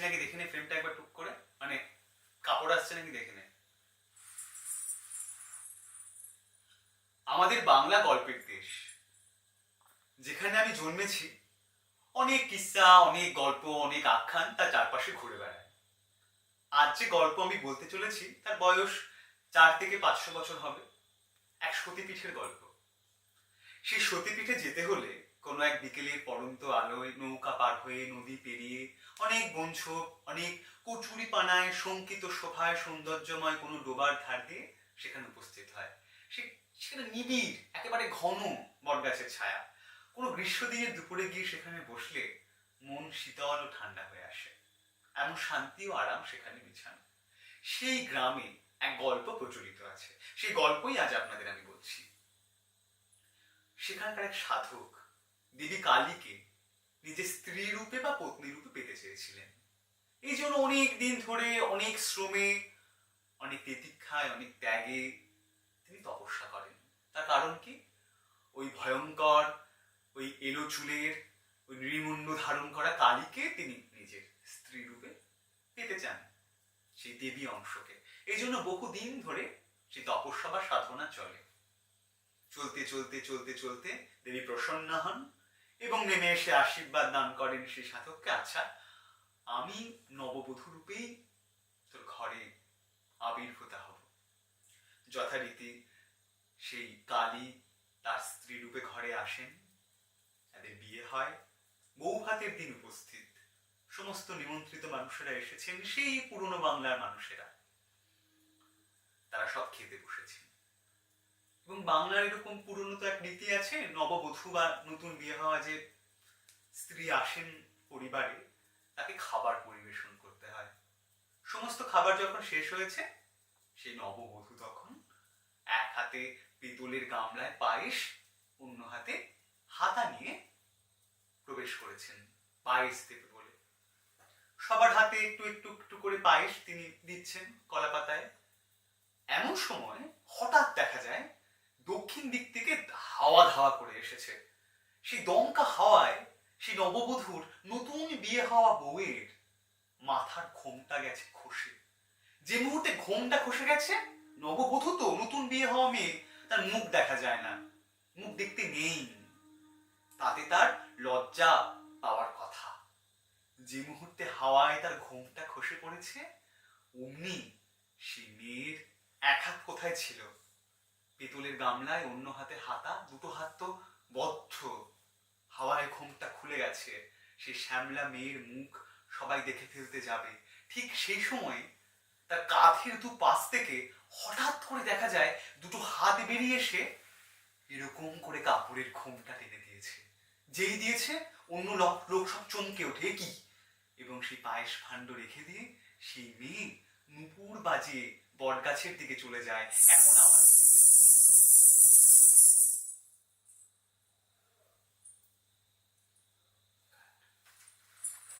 নাকি দেখে নে ফ্রেমটা একবার টুক করে। মানে কাপড় আসছে নাকি দেখে নে। আমাদের বাংলা গল্পের দেশ, যেখানে আমি জন্মেছি, অনেক কিস্সা অনেক গল্প, অনেক আখ্যান তার চারপাশে ঘুরে বেড়ায়। আজ যে গল্প আমি বলতে চলেছি, তার বয়স চার থেকে পাঁচশো বছর হবে। এক সতীপীঠের গল্প। সেই সতীপীঠে যেতে হলে কোনো এক বিকেলের পরন্ত আলোয় নৌকা পার হয়ে নদী পেরিয়ে অনেক বঞ্ঝক অনেক কচুরি পানায় শঙ্কিত শোভায় সৌন্দর্যময় কোনো ডোবার ধার দিয়ে সেখানে উপস্থিত হয়। সে সেখানে নিবিড়, একেবারে ঘন বটগাছের ছায়া। কোনো গ্রীষ্ম দিনের দুপুরে গিয়ে সেখানে বসলে মন শীতল ও ঠান্ডা হয়ে আসে। এমন শান্তি ও আরাম সেখানে বিছানো। সেই গ্রামে এক গল্প প্রচলিত আছে। সেই গল্পই আজ আপনাদের আমি বলছি। সেখানকার এক সাধক দেবী কালীকে নিজের স্ত্রী রূপে বা পত্নী রূপে পেতে চেয়েছিলেন। এই জন্য অনেক দিন ধরে, অনেক শ্রমে, অনেক তিতিক্ষায়, অনেক ত্যাগে তিনি তপস্যা করেন। তার কারণ কি? ওই ভয়ঙ্কর, ওই এলো চুলের, ওই নৃমুণ্ড ধারণ করা কালীকে তিনি নিজের স্ত্রী রূপে পেতে চান সেই দেবী অংশকে। এই জন্য বহুদিন ধরে সেই তপস্যা বা সাধনা চলে। চলতে চলতে চলতে চলতে দেবী প্রসন্ন হন। এবং নেমে এসে আশীর্বাদ দান করেন সেই সাধককে আচ্ছা আমি নববধূ রূপেই তোর ঘরে আবির্ভূতা হব। যথারীতি সেই কালী তার স্ত্রী রূপে ঘরে আসেন। তাদের বিয়ে হয়। বউ ভাতের দিন উপস্থিত। সমস্ত নিমন্ত্রিত মানুষেরা এসেছেন। সেই পুরনো বাংলার মানুষেরা। তারা সব খেতে বসেছেন। এবং বাংলার এরকম পুরনো তো এক নীতি আছে, নববধূ বা নতুন বিয়ে হওয়া যে স্ত্রী আসেন পরিবারে, তাকে খাবার পরিবেশন করতে হয়। সমস্ত খাবার যখন শেষ হয়েছে, সেই নববধূ তখন এক হাতে পিতলের গামলায় পায়েস, অন্য হাতে হাতা নিয়ে প্রবেশ করেছেন, পায়েস দেবে বলে। সবার হাতে একটু একটু একটু করে পায়েস তিনি দিচ্ছেন কলা পাতায় এমন সময় হঠাৎ দেখা যায় দক্ষিণ দিক থেকে হাওয়া করে এসেছে। সেই দমকা হাওয়ায় সেই নববধূর নতুন বিয়ে হওয়া বউয়ের মাথার ঘোমটা গেছে খসে। যে মুহূর্তে ঘোমটা খসে গেছে, নববধূ তো নতুন বিয়ে হওয়া মেয়ে, তার মুখ দেখা যায় না। মুখ দেখতে নেই। তাতে তার লজ্জা পাওয়ার কথা। যে মুহূর্তে হাওয়ায় তার ঘোমটা খসে পড়েছে, অমনি সেই মেয়ের এক হাত কোথায় ছিল? পেতলের গামলায় অন্য হাতে হাতা, দুটো হাত তো বদ্ধ। হাওয়ায় ঘুমটা খুলে গেছে। সেই শ্যামলা মেয়ের মুখ সবাই দেখে ফেলতে যাবে। ঠিক সেই সময় তার কাঁধের দু পাশ থেকে হঠাৎ করে দেখা যায় দুটো হাত বেরিয়ে এসে এরকম করে কাপড়ের ঘুমটা টেনে দিয়েছে। যেই দিয়েছে, অন্য লোক লোক সব চমকে ওঠে। কি? এবং সেই পায়েস ভাণ্ড রেখে দিয়ে সেই মেয়ে নুপুর বাজিয়ে বটগাছের দিকে চলে যায়। এমন আওয়াজ।